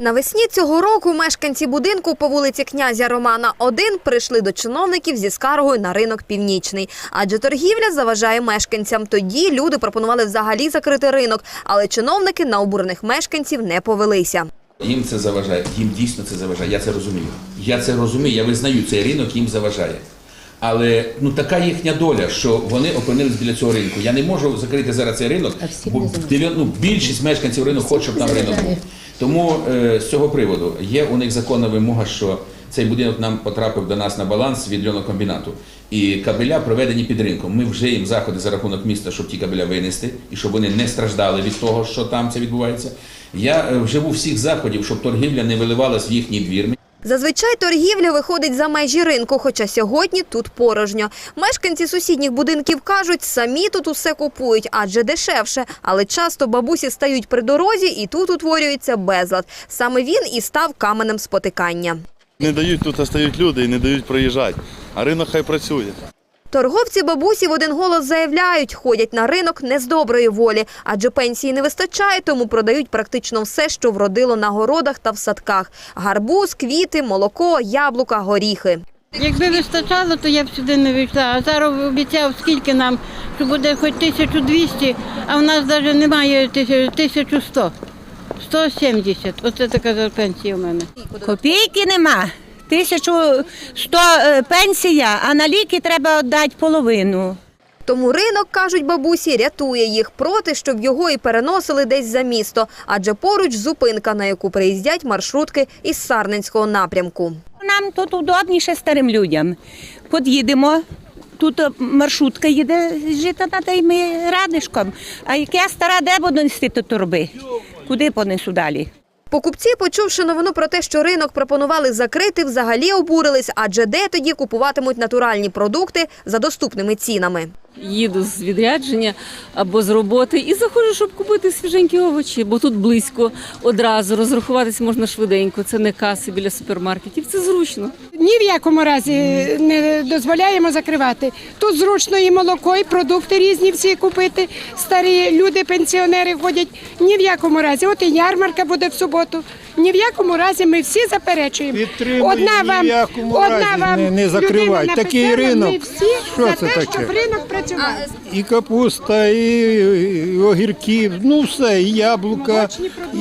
Навесні цього року мешканці будинку по вулиці князя Романа 1 прийшли до чиновників зі скаргою на ринок північний. Адже торгівля заважає мешканцям. Тоді люди пропонували взагалі закрити ринок, але чиновники на обурених мешканців не повелися. Їм це заважає, їм дійсно це заважає. Я це розумію. Я це розумію, я визнаю, цей ринок їм заважає. Але ну така їхня доля, що вони опинились біля цього ринку. Я не можу закрити зараз цей ринок, бо ну, більшість мешканців ринку хоче, щоб там ринок був. Тому е, з цього приводу є у них законна вимога, що цей будинок нам потрапив до нас на баланс від льонокомбінату. І кабеля проведені під ринком. Ми вже їм заходи за рахунок міста, щоб ті кабеля винести і щоб вони не страждали від того, що там це відбувається. Я е, вживу всіх заходів, щоб торгівля не виливалась в їхній двір. Зазвичай торгівля виходить за межі ринку, хоча сьогодні тут порожньо. Мешканці сусідніх будинків кажуть, самі тут усе купують, адже дешевше. Але часто бабусі стають при дорозі і тут утворюється безлад. Саме він і став каменем спотикання. Не дають тут а стають люди і не дають проїжджати. А ринок хай працює. Торговці бабусі в один голос заявляють, ходять на ринок не з доброї волі, адже пенсії не вистачає, тому продають практично все, що вродило на городах та в садках: гарбуз, квіти, молоко, яблука, горіхи. Якби вистачало, то я б сюди не вийшла. А зараз обіцяв, скільки нам, що буде хоч 1200, а в нас навіть немає 1100. 170. Оце така пенсія в мене. Копійки нема. 1100 е, пенсія, а на ліки треба віддати половину. Тому ринок, кажуть бабусі, рятує їх проти, щоб його і переносили десь за місто, адже поруч зупинка, на яку приїздять маршрутки із Сарненського напрямку. Нам тут удобніше старим людям. Под'їдемо. Тут маршрутка їде жити треба і ми радишком. А як я стара, де буду нести торби? Куди понесу далі? Покупці, почувши новину про те, що ринок пропонували закрити, взагалі обурились, адже де тоді купуватимуть натуральні продукти за доступними цінами. Їду з відрядження або з роботи і заходжу, щоб купити свіженькі овочі, бо тут близько одразу розрахуватись можна швиденько. Це не каси біля супермаркетів. Це зручно. Ні в якому разі не дозволяємо закривати. Тут зручно і молоко, і продукти різні всі купити. Старі люди, пенсіонери ходять. Ні в якому разі. От і ярмарка буде в суботу. Ні в якому разі ми всі заперечуємо. Підтримую, одна ні вам, в якому одна разі вам не- не закривай. Такий ринок. Ми всі Що за це те, таке? щоб ринок працював. І капуста, і, і огірки, ну все, і яблука,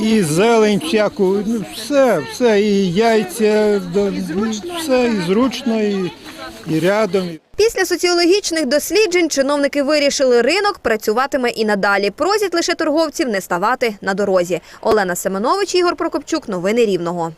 і зелень всяку, ну все, все, і яйця, ну, все, і зручно, і, і рядом. Після соціологічних досліджень чиновники вирішили, ринок працюватиме і надалі. Просять лише торговців не ставати на дорозі. Олена Семенович, Ігор Прокопчук. Новини Рівного.